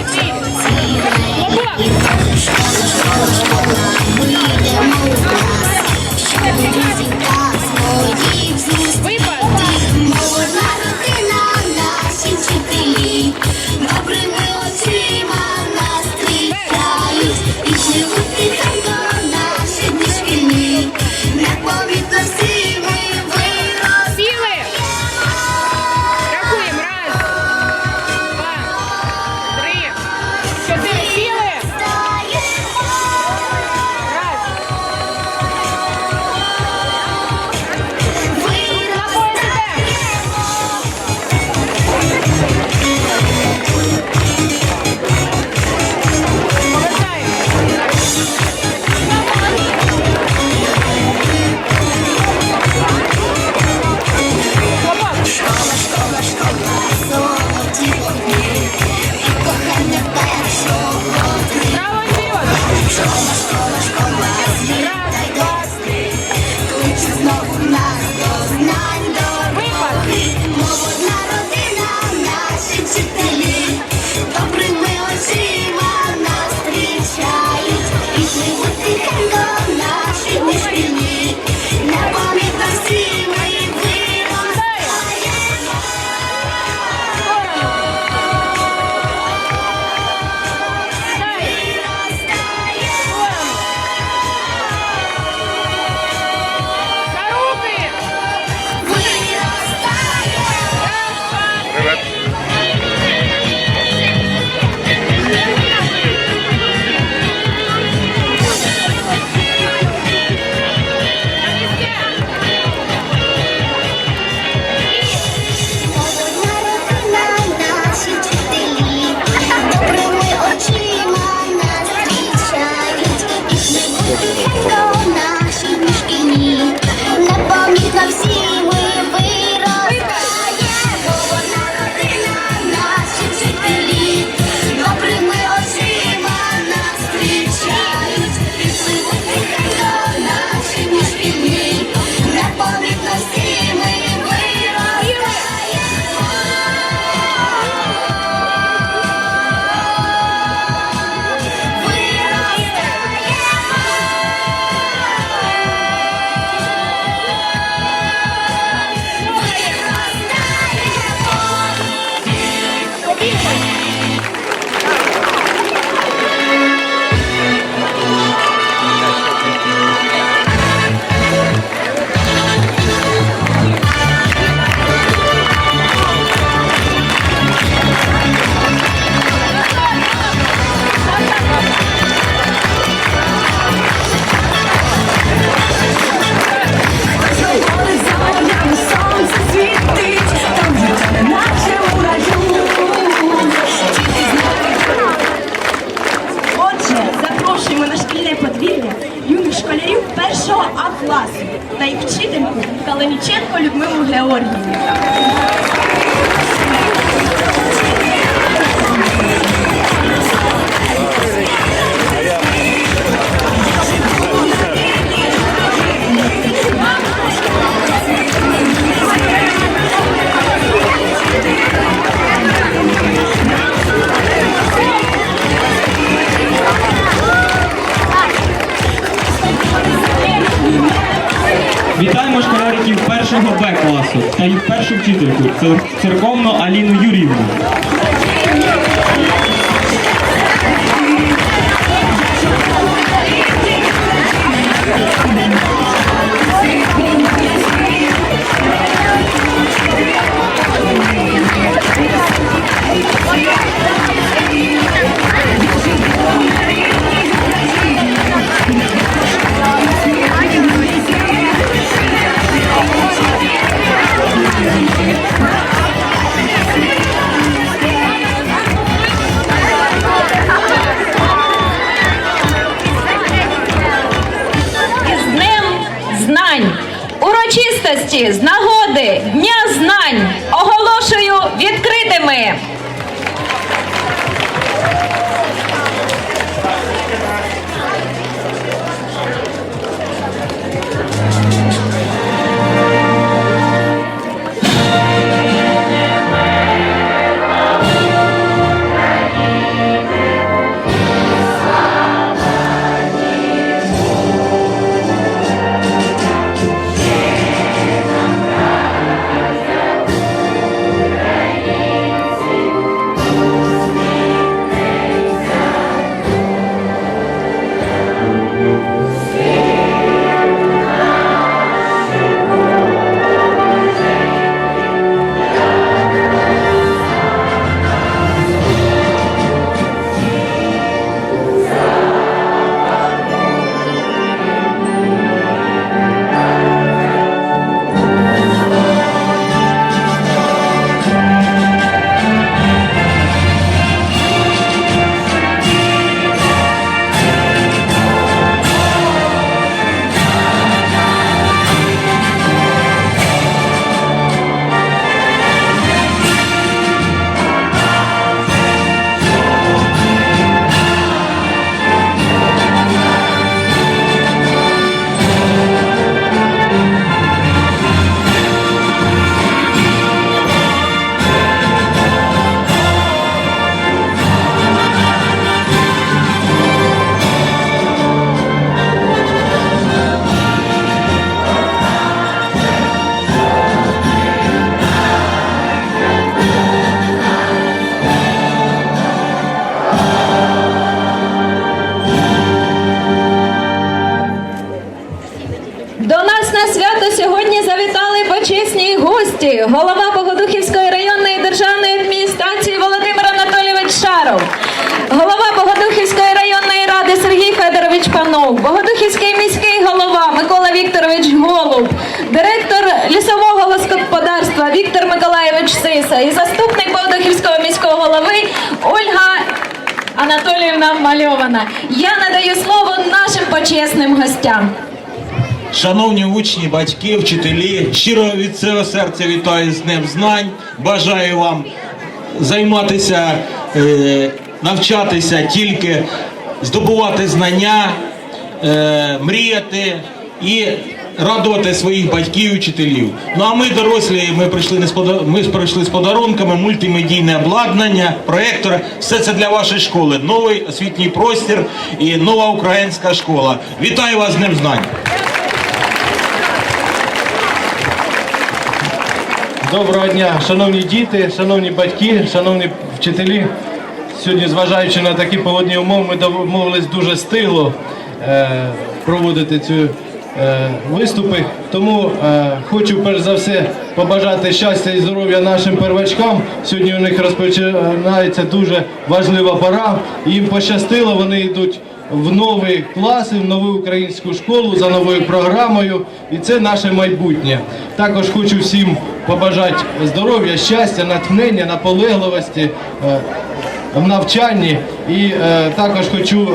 Ми йдемо. 7 А класу та їх вчительку Калиніченко Людмилу Георгіївну. першого Б класу та їх першу вчительку церковну Аліну Юрівну. Панов, Богодухівський міський голова Микола Вікторович Голуб, директор лісового господарства Віктор Миколаєвич Сиса і заступник Богодухівського міського голови Ольга Анатоліївна Мальована. Я надаю слово нашим почесним гостям. Шановні учні, батьки, вчителі, щиро від цього серця вітаю з Днем Знань. Бажаю вам займатися, е, навчатися тільки, здобувати знання, е, мріяти і радувати своїх батьків і вчителів. Ну а ми, дорослі, ми прийшли не з пода- ми прийшли з подарунками, мультимедійне обладнання, проектори. Все це для вашої школи. Новий освітній простір і нова українська школа. Вітаю вас з Днем Знань! Доброго дня, шановні діти, шановні батьки, шановні вчителі. Сьогодні, зважаючи на такі погодні умови, ми домовились дуже стигло проводити ці е, виступи. Тому е, хочу перш за все побажати щастя і здоров'я нашим первачкам. Сьогодні у них розпочинається дуже важлива пора. Їм пощастило, вони йдуть в нові класи, в нову українську школу за новою програмою, і це наше майбутнє. Також хочу всім побажати здоров'я, щастя, натхнення, наполегливості е, в навчанні. І е, також хочу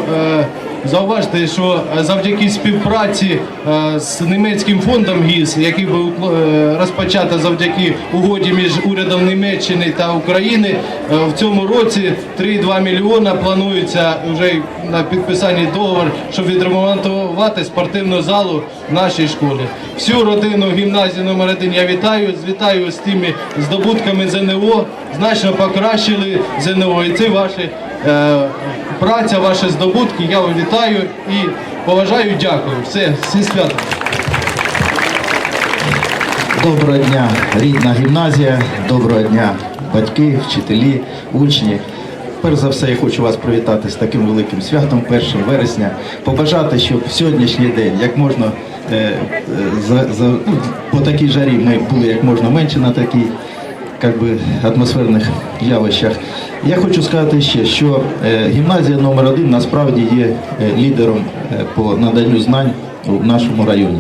е, зауважити, що е, завдяки співпраці е, з німецьким фондом ГІС, який був е, розпочато завдяки угоді між урядом Німеччини та України, в цьому році 3,2 мільйона планується вже на підписанні договору, щоб відремонтувати спортивну залу в нашій школі. Всю родину гімназії номер 1 я вітаю, вітаю з тими здобутками ЗНО, значно покращили ЗНО. І це ваші праця, ваші здобутки. Я вам вітаю і поважаю, дякую. Все, всі свято. Доброго дня, рідна гімназія, доброго дня, батьки, вчителі, учні. Перш за все, я хочу вас привітати з таким великим святом, 1 вересня. Побажати, щоб в сьогоднішній день як можна е, е, за, за, ну, по такій жарі ми були як можна менше на такій как би, атмосферних явищах. Я хочу сказати ще, що е, гімназія номер 1 насправді є е, лідером е, по наданню знань у нашому районі.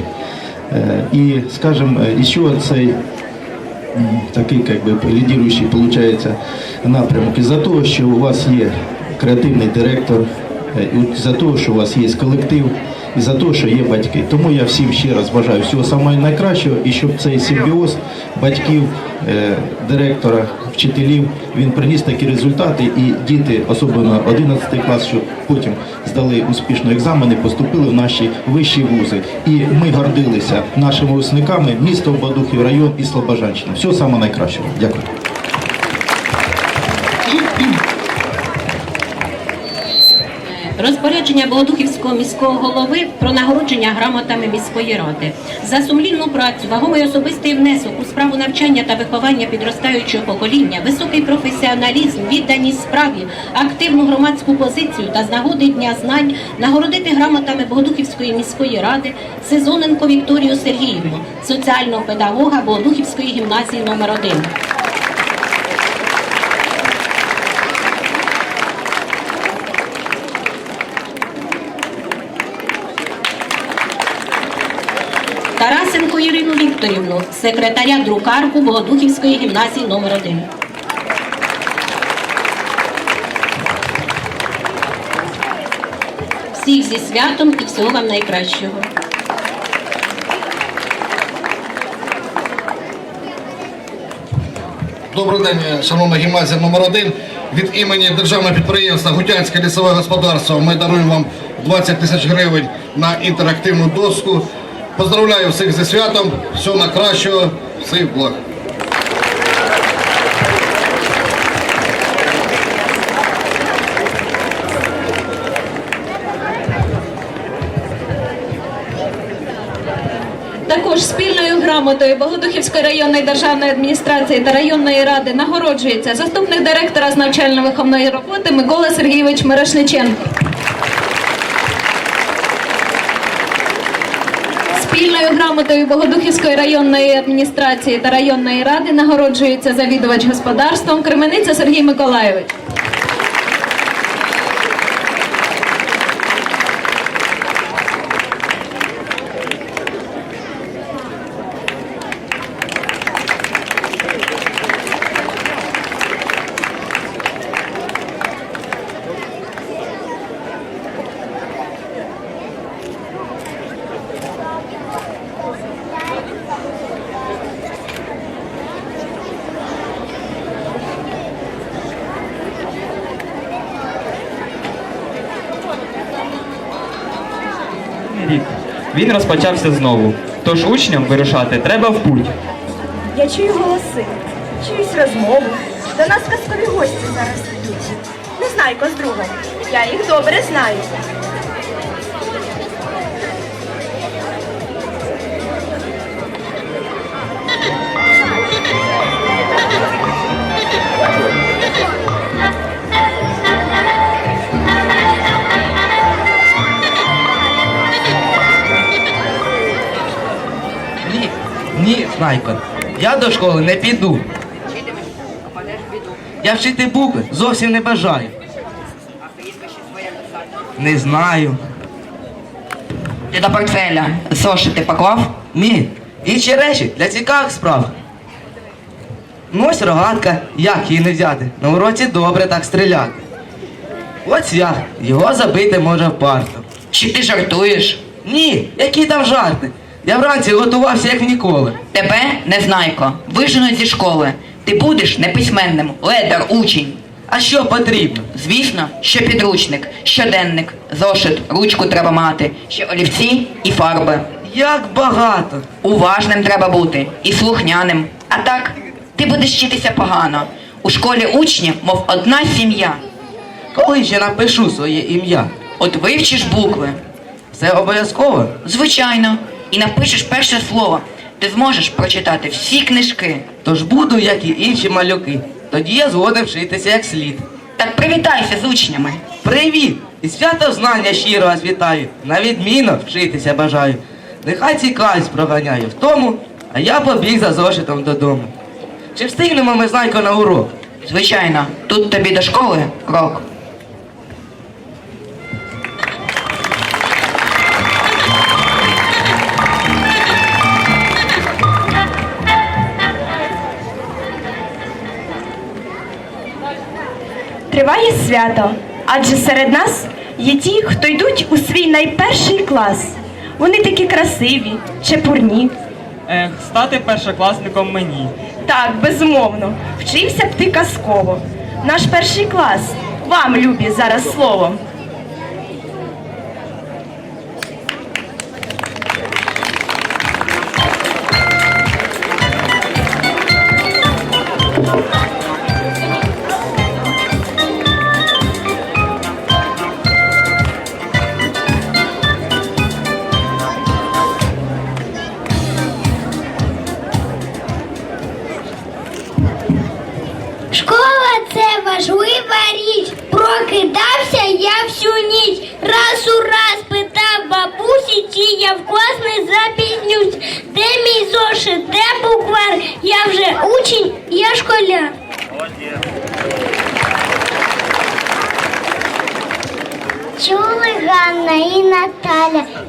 І, скажімо, і що цей такий как бы, лідируючий получается, напрямок із-за того, що у вас є креативний директор, за того, що у вас є колектив, і за того, що є батьки. Тому я всім ще раз бажаю всього самого найкращого і щоб цей симбіоз батьків, е, директора, вчителів, він приніс такі результати, і діти, особливо 11 клас, щоб потім здали успішно екзамени, поступили в наші вищі вузи. І ми гордилися нашими випускниками місто Бадухів, район і Слобожанщина. Всього самого найкращого. Дякую. Розпорядження Богодухівського міського голови про нагородження грамотами міської ради. За сумлінну працю, вагомий особистий внесок у справу навчання та виховання підростаючого покоління, високий професіоналізм, відданість справі, активну громадську позицію та з нагоди дня знань нагородити грамотами Богодухівської міської ради Сезоненко Вікторію Сергіївну, соціального педагога Богодухівської гімназії номер 1 Вікторівну, секретаря друкарку Богодухівської гімназії номер 1 Всіх зі святом і всього вам найкращого. Добрий день, шановна гімназія номер 1 Від імені державного підприємства Гутянське лісове господарство ми даруємо вам 20 тисяч гривень на інтерактивну доску. Поздравляю всіх зі святом, всього найкращого, всіх благ. Також спільною грамотою Богодухівської районної державної адміністрації та районної ради нагороджується заступник директора з навчально-виховної роботи Микола Сергійович Мирошниченко. Спільною грамотою Богодухівської районної адміністрації та районної ради нагороджується завідувач господарством Кремениця Сергій Миколайович. Він розпочався знову. Тож учням вирушати треба в путь. Я чую голоси, чуюсь розмову. До нас казкові гості зараз йдуть. Не знаю, з другом. Я їх добре знаю. Ні, Знайко, я до школи не піду. Я вчити букви зовсім не бажаю. Не знаю. Ти до портфеля зошити поклав? Ні. Інші речі для цікавих справ. Ну ось рогатка, як її не взяти. На уроці добре так стріляти. Ось я, його забити може в парту. Чи ти жартуєш? Ні, які там жарти. Я вранці готувався як ніколи. Тебе, незнайко, виженуть зі школи. Ти будеш неписьменним, ледар, учень. А що потрібно? Звісно, що підручник, щоденник, зошит, ручку треба мати, ще олівці і фарби. Як багато. Уважним треба бути і слухняним. А так, ти будеш вчитися погано. У школі учні, мов одна сім'я. Коли ще напишу своє ім'я? От вивчиш букви. Це обов'язково? Звичайно, і напишеш перше слово. Ти зможеш прочитати всі книжки. Тож буду, як і інші малюки. Тоді я згоден вчитися як слід. Так привітайся з учнями. Привіт! І свято знання щиро вас вітаю. На відміну вчитися бажаю. Нехай цікавість проганяє в тому, а я побіг за зошитом додому. Чи встигнемо ми знайко на урок? Звичайно, тут тобі до школи крок. Триває свято, адже серед нас є ті, хто йдуть у свій найперший клас. Вони такі красиві, чепурні. Ех, стати першокласником мені. Так, безумовно, вчився б ти казково. Наш перший клас. Вам, любі, зараз слово.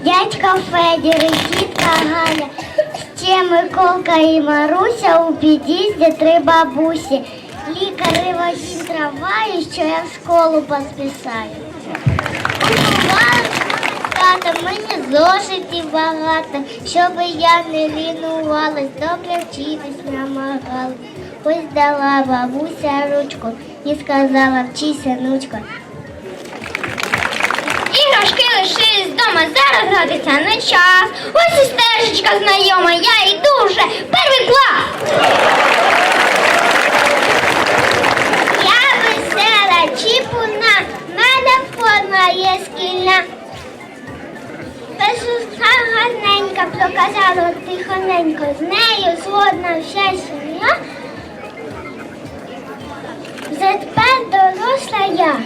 Дядька Федір і тітка Галя. Ще Миколка і Маруся у під'їзді три бабусі. Лікари водій трамваю, що я в школу поспішаю. Тата, мені зошитів багато, щоб я не лінувалась, добре вчитись намагалась. Ось дала бабуся ручку і сказала, вчися, внучко. Іграшки лишились вдома, зараз гратися не час. Ось і стежечка знайома, я йду вже перший клас. Я весела, чіпуна, мене форма є шкільна. Песуха гарненька проказала тихоненько, з нею згодна вся сім'я. Вже тепер доросла я.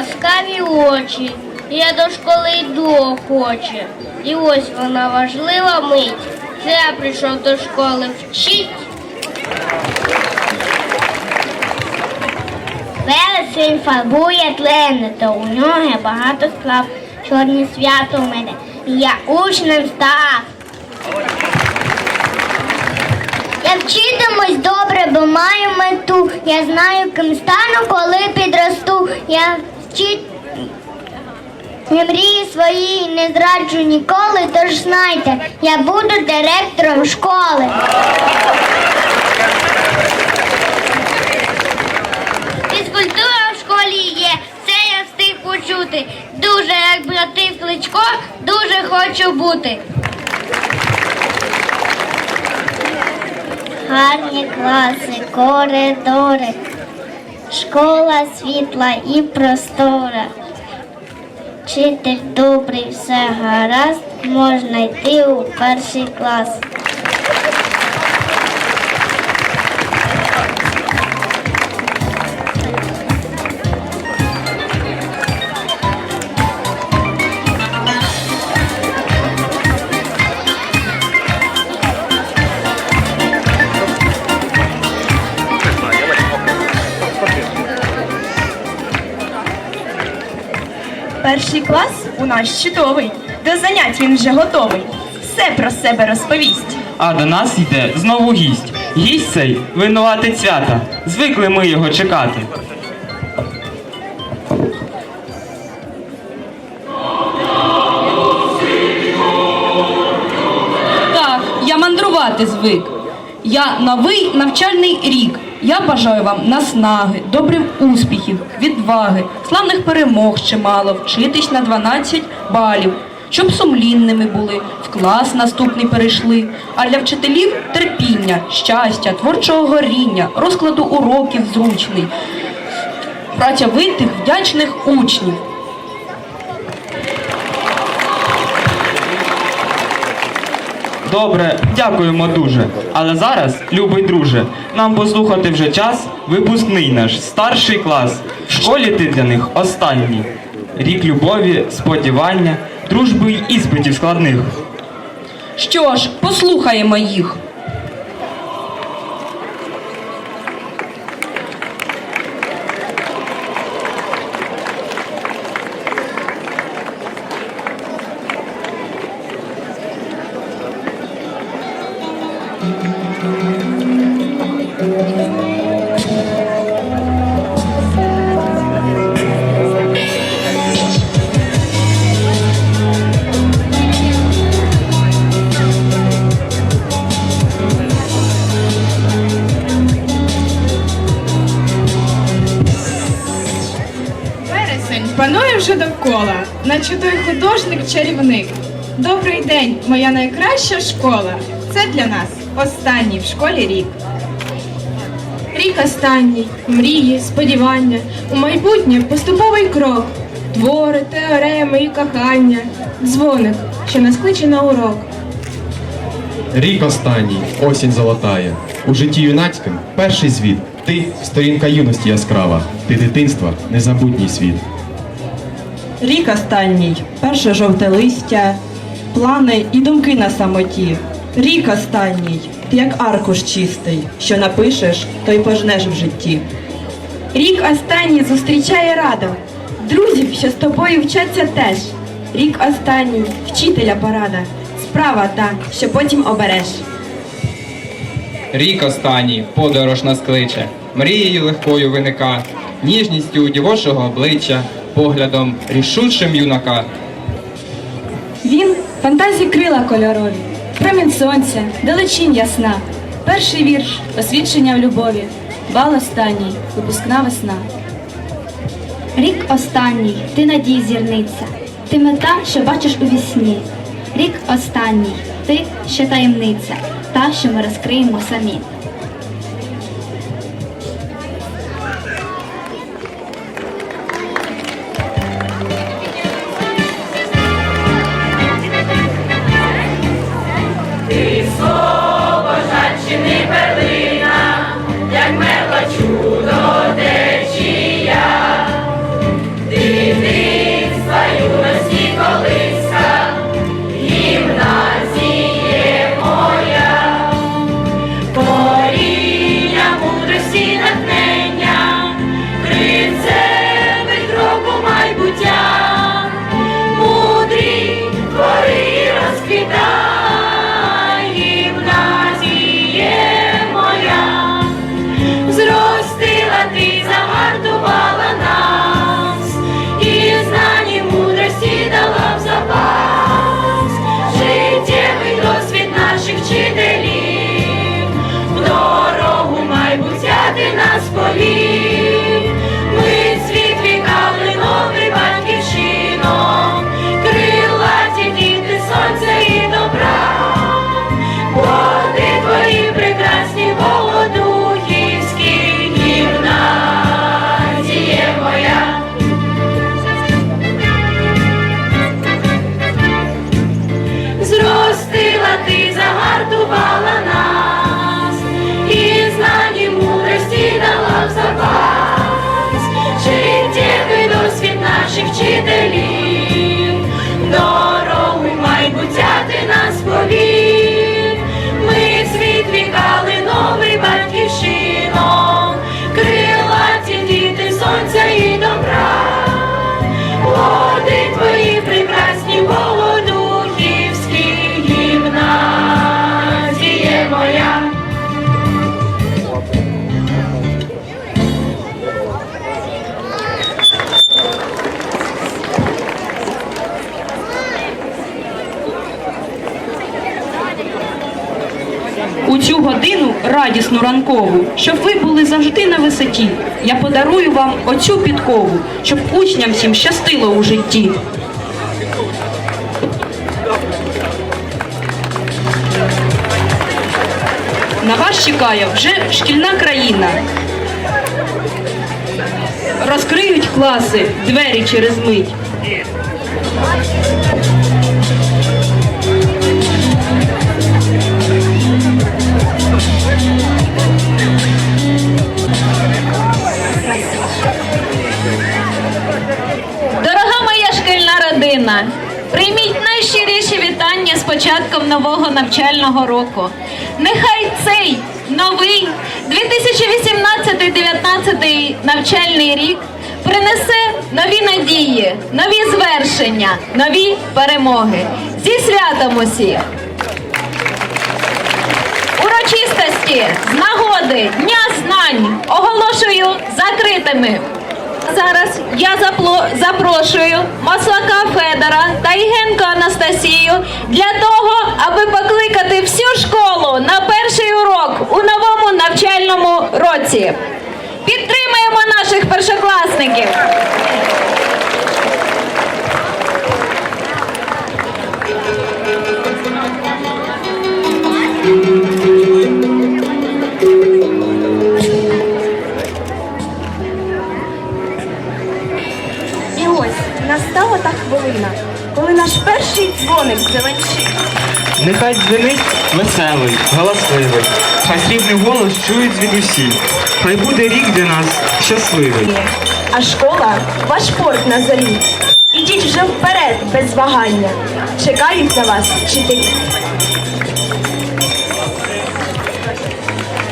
Ласкаві очі, Я до школи йду охоче. І ось вона важлива мить. Це я прийшов до школи вчить. Велесень фарбує тлени, то у нього багато справ. Чорні свято у мене. Я учнем став. Я вчитимусь добре, бо маю мету. Я знаю, ким стану, коли підросту. Я вчить я мрії свої не зраджу ніколи, тож знайте, я буду директором школи. Фізкультура в школі є, це я встиг почути. Дуже, як брати Кличко, дуже хочу бути. Гарні класи, коридори, школа світла і простора. Вчитель добрий, все гаразд, можна йти у перший клас. Перший клас у нас чудовий. До занять він вже готовий. Все про себе розповість. А до нас йде знову гість. Гість цей винуватий свята. Звикли ми його чекати. Так, я мандрувати звик. Я новий навчальний рік. Я бажаю вам наснаги, добрих успіхів, відваги, славних перемог чимало, вчитись на 12 балів, щоб сумлінними були, в клас наступний перейшли. А для вчителів терпіння, щастя, творчого горіння, розкладу уроків зручний, працьовитих, вдячних учнів. Добре, дякуємо дуже. Але зараз, любий друже, нам послухати вже час, випускний наш, старший клас. В школі ти для них останній. Рік любові, сподівання, дружби й іспитів складних. Що ж, послухаємо їх. Художник-чарівник. Добрий день, моя найкраща школа. Це для нас останній в школі рік. Рік останній, мрії, сподівання, у майбутнє поступовий крок, твори, теореми і кохання, дзвоник, що нас кличе на урок. Рік останній, осінь золотає. У житті юнацьким перший звіт. Ти сторінка юності яскрава, ти дитинства, незабутній світ. Рік останній, перше жовте листя, плани і думки на самоті. Рік останній, ти як аркуш чистий, що напишеш, то й пожнеш в житті. Рік останній зустрічає радо, друзів, що з тобою вчаться теж. Рік останній вчителя порада, справа та, що потім обереш. Рік останній подорож нас кличе, мрією легкою виника, ніжністю дівочого обличчя, поглядом рішучим юнака. Він фантазії крила кольорові, промінь сонця, далечінь ясна. Перший вірш освідчення в любові, бал останній, випускна весна. Рік останній, ти надій зірниця, ти мета, що бачиш у вісні. Рік останній, ти ще таємниця, та, що ми розкриємо самі. Радісну ранкову, щоб ви були завжди на висоті. Я подарую вам оцю підкову, щоб учням всім щастило у житті. На вас чекає вже шкільна країна. Розкриють класи, двері через мить. Родина, прийміть найщиріші вітання з початком нового навчального року. Нехай цей новий 2018-19 навчальний рік принесе нові надії, нові звершення, нові перемоги. Зі святом усіх! Урочистості з нагоди Дня знань оголошую закритими. Зараз я запрошую Маслака Федора та Ігенко Анастасію для того, аби покликати всю школу на перший урок у новому навчальному році. Підтримаємо наших першокласників. Хвилина, коли наш перший дзвоник завенчить. Нехай дзвенить веселий, галасливий, хай срібний голос чують звідусіль. Хай буде рік для нас щасливий. А школа ваш порт на зорі. Ідіть вже вперед без вагання. Чекають на вас вчителі.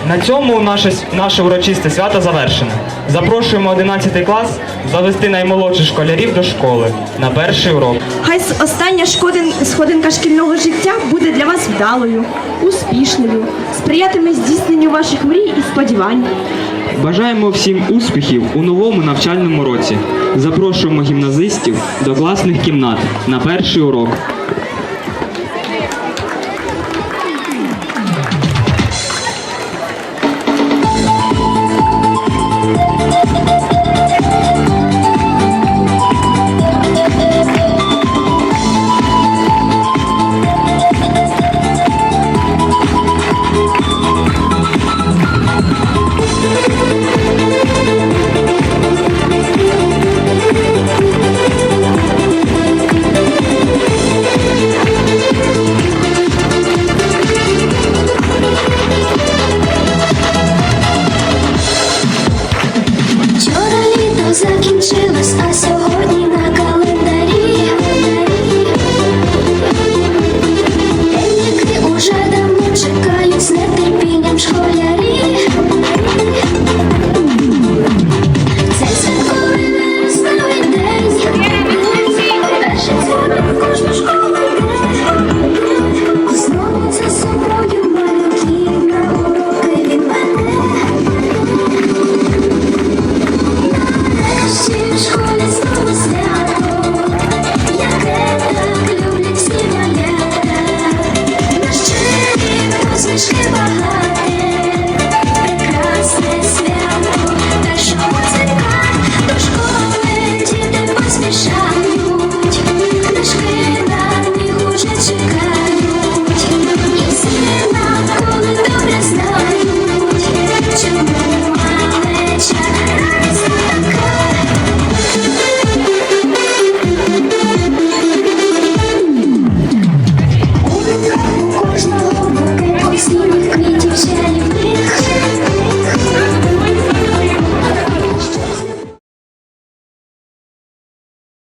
На цьому наше, наше урочисте свято завершено. Запрошуємо 11 клас завести наймолодших школярів до школи на перший урок. Хай остання сходинка шкільного життя буде для вас вдалою, успішною, сприятиме здійсненню ваших мрій і сподівань. Бажаємо всім успіхів у новому навчальному році. Запрошуємо гімназистів до класних кімнат на перший урок.